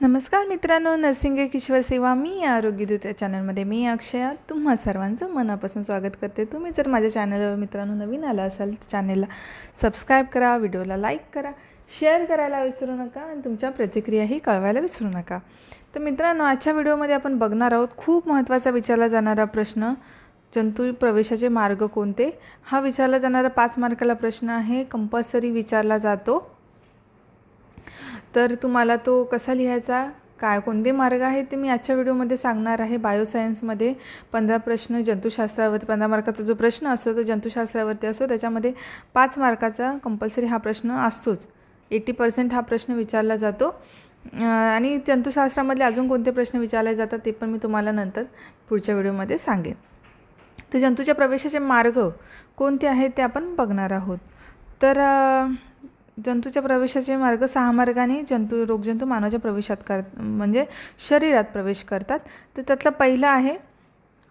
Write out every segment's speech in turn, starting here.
नमस्कार मित्रांनो नर्सिंग एक ईश्वर सेवा. मी या आरोग्यदूत या चॅनलमध्ये मी अक्षया. तुम्हा सर्वांचं मनापासून स्वागत करते. तुम्ही जर माझ्या चॅनलवर मित्रांनो नवीन आला असाल तर चॅनलला सबस्क्राईब करा व्हिडिओला लाईक करा शेअर करायला विसरू नका आणि तुमच्या प्रतिक्रियाही कळवायला विसरू नका. तर मित्रांनो आजच्या व्हिडिओमध्ये आपण बघणार आहोत खूप महत्त्वाचा विचारला जाणारा प्रश्न जंतू प्रवेशाचे मार्ग कोणते? हा विचारला जाणारा पाच मार्काला प्रश्न आहे. कंपल्सरी विचारला जातो. तर तुम्हाला तो कसा लिहायचा? काय कोणते मार्ग आहेत ते मी आजच्या व्हिडिओमध्ये सांगणार आहे. बायोसायन्समध्ये पंधरा प्रश्न जंतुशास्त्रावरती पंधरा मार्काचा जो प्रश्न असतो तो जंतुशास्त्रावरती असतो. त्याच्यामध्ये पाच मार्काचा कंपल्सरी हा प्रश्न असतोच. एटी पर्सेंट हा प्रश्न विचारला जातो. आणि जंतुशास्त्रामधले अजून कोणते प्रश्न विचारले जातात ते पण मी तुम्हाला नंतर पुढच्या व्हिडिओमध्ये सांगेन. तर जंतूच्या प्रवेशाचे मार्ग कोणते आहेत ते आपण बघणार आहोत. तर जंतूच्या प्रवेशाचे मार्ग सहा मार्गाने जंतू रोगजंतू मानवाच्या प्रवेशात कर म्हणजे शरीरात प्रवेश करतात. तर त्यातला पहिला आहे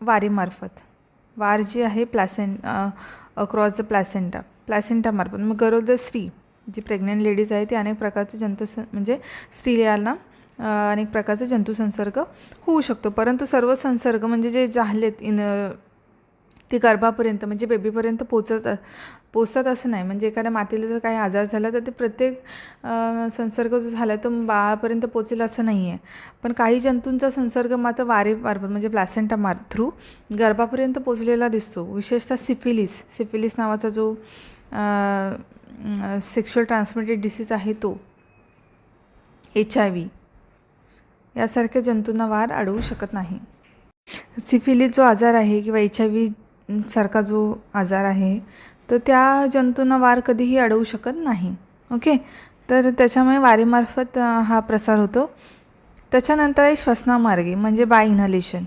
वारीमार्फत. वार जी आहे प्लॅसें अक्रॉस द प्लॅसेंटा प्लॅसेंटामार्फत मग गरोदर स्त्री जी प्रेग्नंट लेडीज आहे ती अनेक प्रकारचे जंतू म्हणजे स्त्रियांना अनेक प्रकारचा जंतुसंसर्ग होऊ शकतो. परंतु सर्व संसर्ग म्हणजे जे झालेत इन ते गर्भापर्यंत म्हणजे बेबीपर्यंत पोचत पोचतात असं नाही. म्हणजे एखाद्या मातेला जर काही आजार झाला तर ते प्रत्येक संसर्ग जो झाला तो बाळापर्यंत पोचेल असं नाही आहे पण काही जंतूंचा संसर्ग मात्र वारेमार्फत म्हणजे प्लॅसेंटा मार थ्रू गर्भापर्यंत पोचलेला दिसतो. विशेषतः सिफिलिस सिफिलिस नावाचा जो सेक्शुअल ट्रान्समिटेड डिसीज आहे तो. एच आय व्ही यासारख्या जंतूंना वार अडवू शकत नाही. सिफिलिस जो आजार आहे किंवा एच आय व्ही सारखा जो आजार आहे तर त्या जंतूंना वार कधीही अडवू शकत नाही. ओके? तर त्याच्यामुळे वारेमार्फत हा प्रसार होतो. त्याच्यानंतर आहे श्वसनामार्गे म्हणजे बाय इन्हलेशन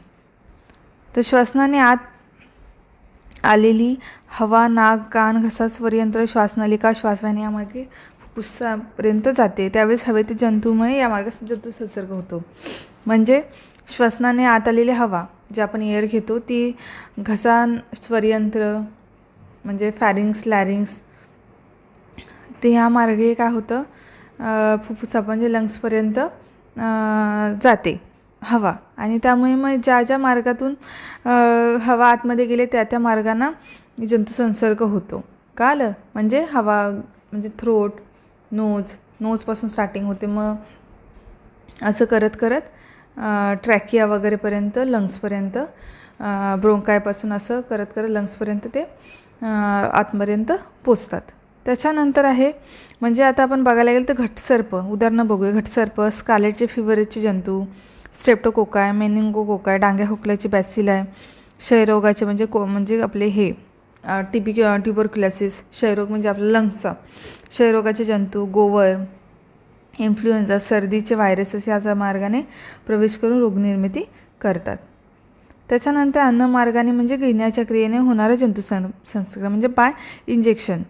तर श्वसनाने आत आलेली हवा नाक कान घसा स्वरयंत्र श्वासनलिका श्वासवाहिनी यामार्गे फुफ्फुसापर्यंत जाते. त्यावेळेस हवेतील जंतूमुळे या मार्गात जंतू संसर्ग होतो. म्हणजे श्वसनाने आत आलेली हवा जे आपण एअर घेतो ती घसा स्वरयंत्र म्हणजे फॅरिंग्स लॅरिंग्स ते ह्या मार्गे काय होतं फुफ्फुसा म्हणजे लंग्सपर्यंत जाते हवा. आणि त्यामुळे मग ज्या ज्या मार्गातून हवा आतमध्ये गेले त्या त्या मार्गांना जंतुसंसर्ग होतो. का आलं म्हणजे हवा म्हणजे थ्रोट नोज नोजपासून स्टार्टिंग होते. मग असं करत करत ट्रॅकिया वगैरेपर्यंत लंग्सपर्यंत ब्रोंकायपासून असं करत करत लंग्सपर्यंत ते आतपर्यंत पोचतात. त्याच्यानंतर आहे म्हणजे आता आपण बघायला गेलं तर घटसर्प उदाहरणं बघूया. घटसर्प स्कालेटचे फिवरचे जंतू स्ट्रेप्टोकोकाय मेनिंगोकोकाय डांग्या खोकल्याची बॅसिलाय क्षयरोगाचे म्हणजे को म्हणजे आपले हे टिबी ट्युबरक्युलॅसिस क्षयरोग म्हणजे आपलं लंग्सचा क्षयरोगाचे जंतू गोवर इन्फ्लुएन्झा सर्दीचे व्हायरसेस याचा मार्गाने प्रवेश करून रोगनिर्मिती करतात. त्याच्यानंतर अन्नमार्गाने म्हणजे घेण्याच्या क्रियेने होणारा जंतू सं संसर्ग म्हणजे बाय इंजेक्शन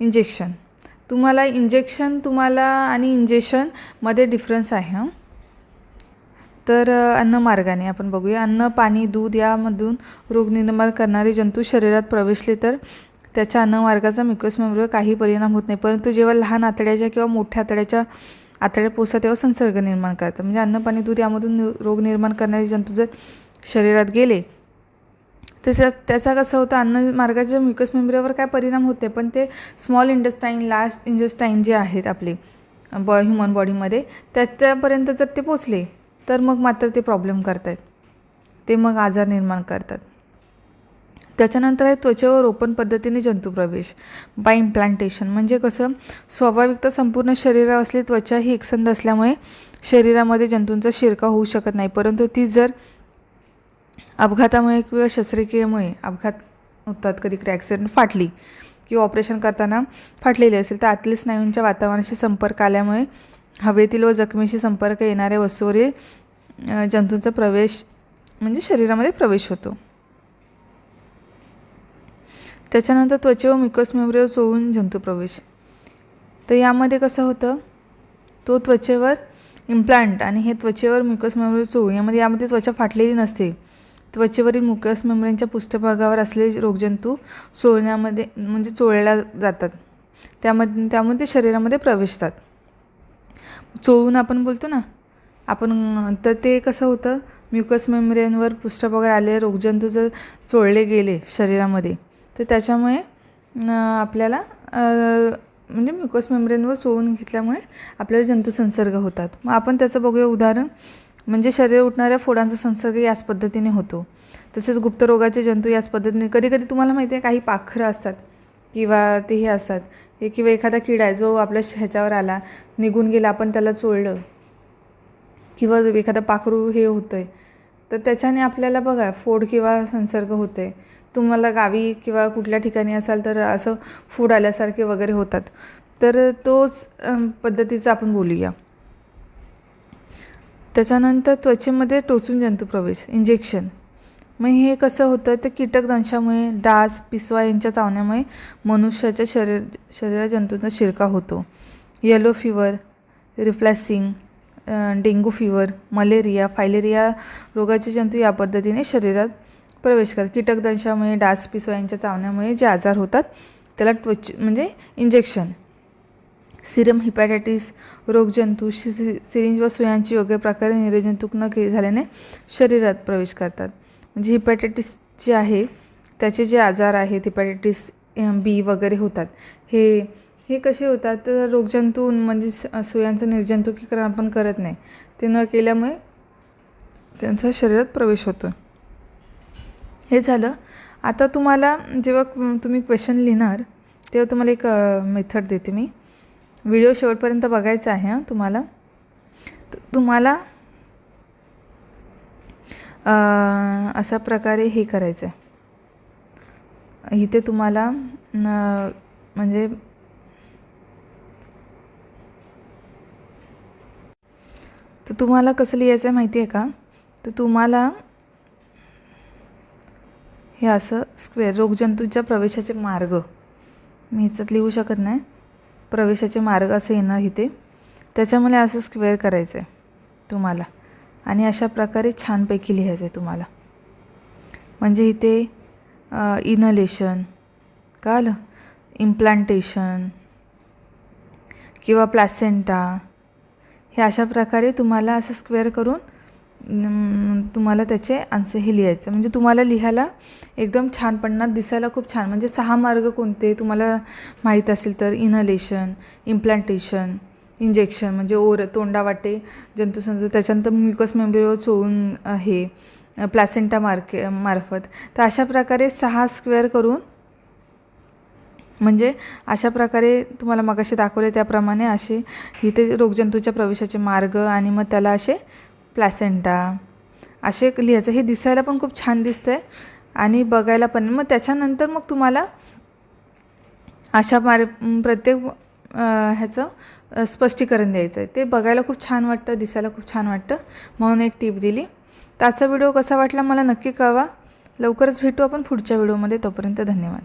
इंजेक्शन तुम्हाला इंजेक्शन तुम्हाला आणि इंजेक्शनमध्ये डिफरन्स आहे हां. तर अन्नमार्गाने आपण बघूया. अन्न पाणी दूध यामधून रोग निर्माण करणारे जंतू शरीरात प्रवेशले तर त्याच्या अन्नमार्गाचा म्युकस मेमरीवर काही परिणाम होत नाही. परंतु जेव्हा लहान आतड्याच्या किंवा मोठ्या आतड्याच्या आतड्या पोचतात तेव्हा संसर्ग निर्माण करतात. म्हणजे अन्न पाणी दूध यामधून रोग निर्माण करणारे जंतू जर शरीरात गेले. तसं त्याचा कसं होतं अन्न मार्गाच्या म्युकस मेमरीवर काय परिणाम होते पण ते स्मॉल इंडस्टाईन लास्ट इंडस्टाईन जे आहेत आपले बॉ ह्युमन बॉडीमध्ये त्याच्यापर्यंत जर ते पोचले तर मग मात्र ते प्रॉब्लेम करत आहेत ते मग आजार निर्माण करतात. त्याच्यानंतर आहे त्वचेवर रोपण पद्धतीने जंतुप्रवेश. बाय इम्प्लांटेशन म्हणजे कसं स्वाभाविकता संपूर्ण शरीरावर असली त्वचा ही एकसंध असल्यामुळे शरीरामध्ये जंतूंचा शिरकाव होऊ शकत नाही परंतु ती जर अपघातामुळे किंवा शस्त्रक्रियेमुळे अपघात होतात. कधी कधी ॲक्सिडेंट फाटली किंवा ऑपरेशन करताना फाटलेली असेल तर आतल्या स्नायूंच्या वातावरणाशी संपर्क आल्यामुळे हवेतील व जखमेशी संपर्क येणाऱ्या वस्तूवरील जंतूंचा प्रवेश म्हणजे शरीरामध्ये प्रवेश होतो. त्याच्यानंतर त्वचे व मिकस मेमरीवर सोडून जंतू प्रवेश. तर यामध्ये कसं होतं? तो त्वचेवर इम्प्लांट आणि हे त्वचेवर मिकोस मेमरी चोळून यामध्ये यामध्ये त्वचा फाटलेली नसते. त्वचेवरील मुकस मेमरींच्या पृष्ठभागावर असलेले रोगजंतू चोळण्यामध्ये म्हणजे चोळल्या जातात. त्यामध्ये त्यामुळे ते शरीरामध्ये प्रवेशतात. चोळून आपण बोलतो ना आपण तर ते कसं होतं? म्युकस मेम्ब्रेनवर पृष्ठभागावर आलेले रोगजंतू जर चोळले गेले शरीरामध्ये तर त्याच्यामुळे आपल्याला म्हणजे म्युकस मेम्ब्रेनवर चोळून घेतल्यामुळे आपल्याला जंतू संसर्ग होतात. मग आपण त्याचं बघूया उदाहरण. म्हणजे शरीर उठणाऱ्या फोडांचा संसर्ग याच पद्धतीने होतो. तसेच गुप्तरोगाचे जंतू याच पद्धतीने कधी कधी तुम्हाला माहिती आहे काही पाखरं असतात किंवा ते हे असतात. हे किंवा एखादा किडा आहे जो आपल्या ह्याच्यावर आला निघून गेला आपण त्याला चोळलं. किंवा एखादं पाखरू हे होतं आहे तर त्याच्याने आपल्याला बघा फोड किंवा संसर्ग होते तुम्हाला गावी किंवा कुठल्या ठिकाणी असाल तर असं फूड आल्यासारखे वगैरे होतात. तर तोच पद्धतीचं आपण बोलूया. त्याच्यानंतर त्वचेमध्ये टोचून जंतुप्रवेश इंजेक्शन मग हे कसं होतं? ते कीटकदंशामुळे डास पिसवा यांच्या चावण्यामुळे मनुष्याच्या शरीर शरीरात जंतूंचा शिरकाव होतो. येलो फिवर रिफ्लॅक्सिंग डेंगू फिवर मलेरिया फायलेरिया रोगाचे जंतू या पद्धतीने शरीरात प्रवेश करतात. कीटकदंशामुळे डास पिसवा यांच्या चावण्यामुळे जे आजार होतात त्याला त्वच म्हणजे इंजेक्शन सिरम हिपॅटायटिस रोगजंतू शि सिरिंज व सुयांची योग्य प्रकारे निर्जंतुक न के झाल्याने शरीरात प्रवेश करतात. म्हणजे हिपॅटायटिस जे आहे त्याचे जे आजार आहेत हिपॅटायटिस बी वगैरे होतात हे हे कसे होतात? तर रोगजंतू म्हणजे सुयांचं निर्जंतुकीकरण आपण करत नाही. ते न केल्यामुळे त्यांचा शरीरात प्रवेश होतो हे झालं. आता तुम्हाला जेव्हा तुम्ही क्वेश्चन लिहिणार तेव्हा तुम्हाला एक मेथड देते मी. व्हिडिओ शेवटपर्यंत बघायचा आहे हां तुम्हाला. तर तुम्हाला अशा प्रकारे हे करायचं आहे इथे तुम्हाला न- म्हणजे तर तुम्हाला कसं लिहायचं आहे माहिती आहे का? तर तुम्हाला हे असं स्क्वेअर रोगजंतूंच्या प्रवेशाचे मार्ग. मी ह्याच्यात लिहू शकत नाही. प्रवेशाचे मार्ग असे येणार इथे. त्याच्यामुळे असं स्क्वेअर करायचं आहे तुम्हाला. आणि अशा प्रकारे छानपैकी लिहायचं आहे तुम्हाला. म्हणजे इथे इनलेशन का आलं? इम्प्लांटेशन किंवा प्लॅसेंटा हे अशा प्रकारे तुम्हाला असं स्क्वेअर करून तुम्हाला त्याचे आन्सर हे लिहायचं. म्हणजे तुम्हाला लिहायला एकदम छान पडणार दिसायला खूप छान. म्हणजे सहा मार्ग कोणते? तुम्हाला माहीत असेल तर इनलेशन इम्प्लांटेशन इंजेक्शन म्हणजे ओर तोंडावाटे जंतुसंसर्ग. त्याच्यानंतर म्युकस मेंबरीवर चोळून हे प्लॅसेंटा मार्के मार्फत. तर अशा प्रकारे सहा स्क्वेअर करून म्हणजे अशा प्रकारे तुम्हाला मगाशी दाखवले त्याप्रमाणे असे इथे रोगजंतूच्या प्रवेशाचे मार्ग आणि मग त्याला असे प्लॅसेंटा असे लिहायचं. हे दिसायला पण खूप छान दिसतं आहे आणि बघायला पण. मग त्याच्यानंतर मग तुम्हाला अशा मार प्रत्येक ह्याचं स्पष्टीकरण द्यायचं आहे ते बघायला खूप छान वाटतं दिसायला खूप छान वाटतं. म्हणून एक टीप दिली. तर आजचा व्हिडिओ कसा वाटला मला नक्की कळवा. लवकरच भेटू आपण पुढच्या व्हिडिओमध्ये. तोपर्यंत धन्यवाद.